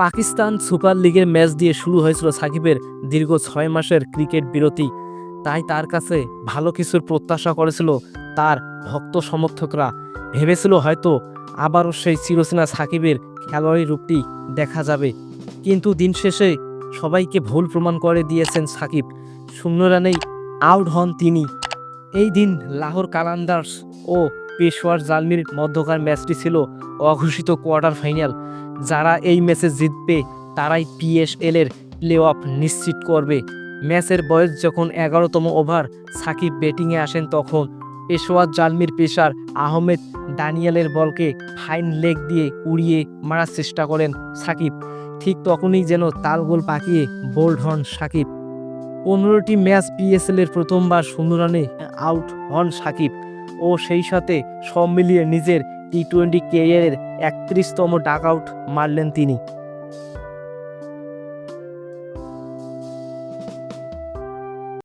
Pakistan super লিগের match দিয়ে শুরু হয়েছিল সাকিবের দীর্ঘ ছয় মাসের ক্রিকেট বিরতি। তাই তার কাছে ভালো কিছুর প্রত্যাশা করেছিল তার ভক্ত সমর্থকরা। ভেবেছিল হয়তো আবারও সেই চিরচেনা সাকিবের খেলোয়াড়ি রূপটি দেখা যাবে। কিন্তু দিন শেষে সবাইকে ভুল প্রমাণ করে দিয়েছেন সাকিব। শূন্য রানেই আউট হন তিনি। এই দিন লাহোর কালান্দার্স ও পেশোয়ার জালমির মধ্যকার ম্যাচটি ছিল অঘোষিত কোয়ার্টার ফাইনাল। যারা এই ম্যাচে জিতবে, তারাই পিএসএল এর প্লে অফ নিশ্চিত করবে। ম্যাচের বয়স যখন এগারোতম ওভার, সাকিব ব্যাটিংয়ে আসেন তখন। পেশোয়ার জালমির পেশার আহমেদ ডানিয়েলের বলকে ফাইন লেগ দিয়ে উড়িয়ে মারার চেষ্টা করেন সাকিব। ঠিক তখনই যেন তালগোল পাকিয়ে বোল্ড হন সাকিব। পনেরোটি ম্যাচ পিএসএল এর প্রথমবার শূন্য রানে আউট হন সাকিব। ও সেই সাথে সব মিলিয়ে নিজের টি টোয়েন্টি ক্যারিয়ারের একত্রিশতম ডাক আউট মারলেন তিনি।